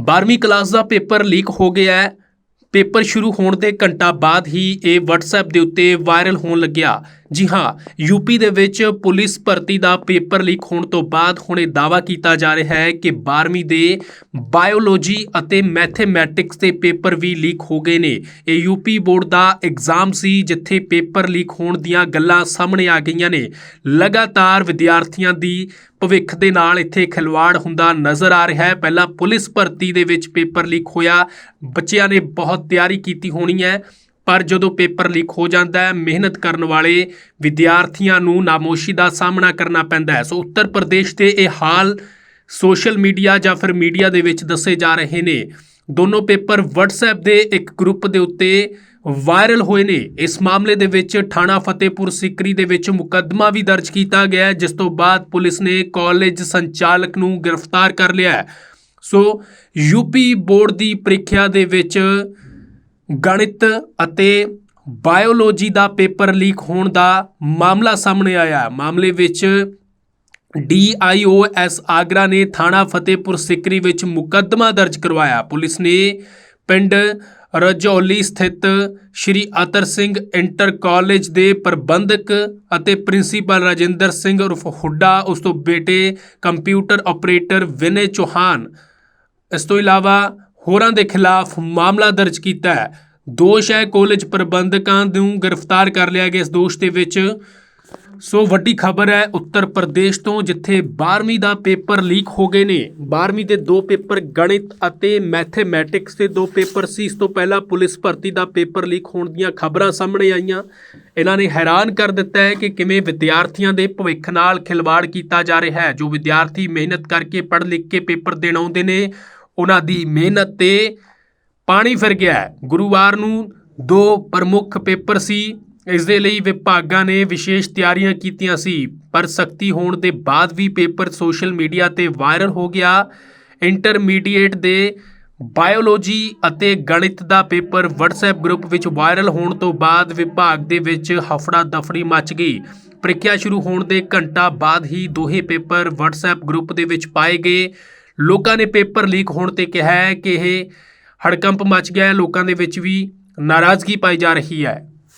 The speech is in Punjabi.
12ਵੀਂ ਕਲਾਸ ਦਾ ਪੇਪਰ ਲੀਕ ਹੋ ਗਿਆ ਹੈ। ਪੇਪਰ ਸ਼ੁਰੂ ਹੋਣ ਦੇ ਘੰਟਾ ਬਾਅਦ ਹੀ ਇਹ WhatsApp ਦੇ ਉੱਤੇ ਵਾਇਰਲ ਹੋਣ ਲੱਗਿਆ। ਜੀ ਹਾਂ ਯੂਪੀ ਦੇ ਵਿੱਚ ਪੁਲਿਸ ਭਰਤੀ ਦਾ ਪੇਪਰ ਲੀਕ ਹੋਣ ਤੋਂ ਬਾਅਦ ਹੁਣ ਇਹ ਦਾਵਾ ਕੀਤਾ ਜਾ ਰਿਹਾ ਹੈ ਕਿ 12ਵੀਂ ਦੇ ਬਾਇਓਲੋਜੀ ਅਤੇ ਮੈਥਮੈਟਿਕਸ ਦੇ ਪੇਪਰ ਵੀ ਲੀਕ ਹੋ ਗਏ ਨੇ। ਇਹ ਯੂਪੀ ਬੋਰਡ ਦਾ ਐਗਜ਼ਾਮ ਸੀ, ਜਿੱਥੇ ਪੇਪਰ ਲੀਕ ਹੋਣ ਦੀਆਂ ਗੱਲਾਂ ਸਾਹਮਣੇ ਆ ਗਈਆਂ ਨੇ। ਲਗਾਤਾਰ ਵਿਦਿਆਰਥੀਆਂ ਦੀ ਭਵਿੱਖ ਦੇ ਨਾਲ ਇੱਥੇ ਖਿਲਵਾੜ ਹੁੰਦਾ ਨਜ਼ਰ ਆ ਰਿਹਾ ਹੈ। ਪਹਿਲਾਂ ਪੁਲਿਸ ਭਰਤੀ ਦੇ ਵਿੱਚ ਪੇਪਰ ਲੀਕ ਹੋਇਆ। ਬੱਚਿਆਂ ਨੇ ਬਹੁਤ ਤਿਆਰੀ ਕੀਤੀ ਹੋਣੀ ਹੈ, ਪਰ ਜਦੋਂ ਪੇਪਰ ਲੀਕ ਹੋ ਜਾਂਦਾ ਹੈ, ਮਿਹਨਤ ਕਰਨ ਵਾਲੇ ਵਿਦਿਆਰਥੀਆਂ ਨੂੰ ਨਾਮੋਸ਼ੀ ਦਾ ਸਾਹਮਣਾ ਕਰਨਾ ਪੈਂਦਾ ਹੈ। ਸੋ ਉੱਤਰ ਪ੍ਰਦੇਸ਼ ਦੇ ਇਹ ਹਾਲ ਸੋਸ਼ਲ ਮੀਡੀਆ ਜਾਂ ਫਿਰ ਮੀਡੀਆ ਦੇ ਵਿੱਚ ਦੱਸੇ ਜਾ ਰਹੇ ਨੇ। ਦੋਨੋਂ ਪੇਪਰ WhatsApp ਦੇ ਇੱਕ ਗਰੁੱਪ ਦੇ ਉੱਤੇ ਵਾਇਰਲ ਹੋਏ ਨੇ। ਇਸ ਮਾਮਲੇ ਦੇ ਵਿੱਚ ਥਾਣਾ ਫਤਿਹਪੁਰ ਸਿਕਰੀ ਦੇ ਵਿੱਚ ਮੁਕੱਦਮਾ ਵੀ ਦਰਜ ਕੀਤਾ ਗਿਆ ਹੈ, ਜਿਸ ਤੋਂ ਬਾਅਦ ਪੁਲਿਸ ਨੇ ਕਾਲਜ ਸੰਚਾਲਕ ਨੂੰ ਗ੍ਰਿਫਤਾਰ ਕਰ ਲਿਆ ਹੈ। ਸੋ ਯੂਪੀ ਬੋਰਡ ਦੀ ਪ੍ਰੀਖਿਆ ਦੇ ਵਿੱਚ ਗਣਿਤ ਅਤੇ ਬਾਇਓਲੋਜੀ ਦਾ ਪੇਪਰ ਲੀਕ ਹੋਣ ਦਾ ਮਾਮਲਾ ਸਾਹਮਣੇ ਆਇਆ ਮਾਮਲੇ ਵਿੱਚ ਡੀਆਈਓਐਸ ਆਗਰਾ ਨੇ ਥਾਣਾ ਫਤਿਹਪੁਰ ਸਿਕਰੀ ਵਿੱਚ ਮੁਕੱਦਮਾ ਦਰਜ ਕਰਵਾਇਆ। ਪੁਲਿਸ ਨੇ ਪਿੰਡ ਰਜੌਲੀ ਸਥਿਤ ਸ਼੍ਰੀ ਅਤਰ ਸਿੰਘ ਇੰਟਰ ਕਾਲਜ ਦੇ ਪ੍ਰਬੰਧਕ ਅਤੇ ਪ੍ਰਿੰਸੀਪਲ ਰਾਜਿੰਦਰ ਸਿੰਘ ਉਰਫ ਹੁੱਡਾ, ਉਸ ਤੋਂ ਬੇਟੇ ਕੰਪਿਊਟਰ ਆਪਰੇਟਰ ਵਿਨੇ ਚੌਹਾਨ। ਇਸ ਤੋਂ ਇਲਾਵਾ ਹੋਰਾਂ ਦੇ ਖਿਲਾਫ ਮਾਮਲਾ ਦਰਜ ਕੀਤਾ ਹੈ। ਦੋਸ਼ ਹੈ, ਕਾਲਜ ਪ੍ਰਬੰਧਕਾਂ ਨੂੰ ਗ੍ਰਿਫਤਾਰ ਕਰ ਲਿਆ ਗਿਆ। ਇਸ ਦੋਸ਼ ਦੇ ਵਿੱਚ ਸੋ ਵੱਡੀ ਖਬਰ ਹੈ, ਉੱਤਰ ਪ੍ਰਦੇਸ਼ ਤੋਂ ਜਿੱਥੇ 12ਵੀਂ ਦਾ ਪੇਪਰ ਲੀਕ ਹੋ ਗਏ ਨੇ। 12ਵੀਂ ਦੇ ਦੋ ਪੇਪਰ ਗਣਿਤ ਅਤੇ ਮੈਥਮੈਟਿਕਸ ਦੇ ਦੋ ਪੇਪਰ ਸੀ। ਇਸ ਤੋਂ ਪਹਿਲਾਂ ਪੁਲਿਸ ਭਰਤੀ ਦਾ ਪੇਪਰ ਲੀਕ ਹੋਣ ਦੀਆਂ ਖਬਰਾਂ ਸਾਹਮਣੇ ਆਈਆਂ। ਇਹਨਾਂ ਨੇ ਹੈਰਾਨ ਕਰ ਦਿੱਤਾ ਹੈ ਕਿ ਕਿਵੇਂ ਵਿਦਿਆਰਥੀਆਂ ਦੇ ਭਵਿੱਖ ਨਾਲ ਖਿਲਵਾੜ ਕੀਤਾ ਜਾ ਰਿਹਾ ਹੈ। ਜੋ ਵਿਦਿਆਰਥੀ ਮਿਹਨਤ ਕਰਕੇ ਪੜ੍ਹ ਲਿਖ ਕੇ ਪੇਪਰ ਦੇਣ ਆਉਂਦੇ ਨੇ, ਉਹਨਾਂ ਦੀ ਮਿਹਨਤ ਤੇ ਪਾਣੀ ਫਿਰ ਗਿਆ ਗੁਰੂਵਾਰ ਨੂੰ ਦੋ ਪ੍ਰਮੁੱਖ ਪੇਪਰ ਸੀ। ਇਸ ਦੇ ਲਈ ਵਿਭਾਗਾਂ ਨੇ ਵਿਸ਼ੇਸ਼ ਤਿਆਰੀਆਂ ਕੀਤੀਆਂ ਸੀ, ਪਰ ਸਖਤੀ ਹੋਣ ਦੇ ਬਾਅਦ ਵੀ ਪੇਪਰ ਸੋਸ਼ਲ ਮੀਡੀਆ ਤੇ ਵਾਇਰਲ ਹੋ ਗਿਆ। ਇੰਟਰਮੀਡੀਏਟ ਦੇ ਬਾਇਓਲੋਜੀ ਅਤੇ ਗਣਿਤ ਦਾ ਪੇਪਰ WhatsApp ਗਰੁੱਪ ਵਿੱਚ ਵਾਇਰਲ ਹੋਣ ਤੋਂ ਬਾਅਦ ਵਿਭਾਗ ਦੇ ਵਿੱਚ ਹਫੜਾ ਦਫੜੀ ਮਚ ਗਈ। ਪ੍ਰੀਖਿਆ ਸ਼ੁਰੂ ਹੋਣ ਦੇ ਘੰਟਾ ਬਾਅਦ ਹੀ ਦੋਹੇ ਪੇਪਰ WhatsApp ਗਰੁੱਪ ਦੇ ਵਿੱਚ ਪਾਏ ਗਏ। ਲੋਕਾਂ ਨੇ ਪੇਪਰ ਲੀਕ ਹੋਣ ਤੇ ਕਿਹਾ ਹੈ ਕਿ ਇਹ ਹੜਕੰਪ ਮਚ ਗਿਆ ਹੈ। ਲੋਕਾਂ ਦੇ ਵਿੱਚ ਵੀ ਨਾਰਾਜ਼ਗੀ ਪਾਈ ਜਾ ਰਹੀ ਹੈ।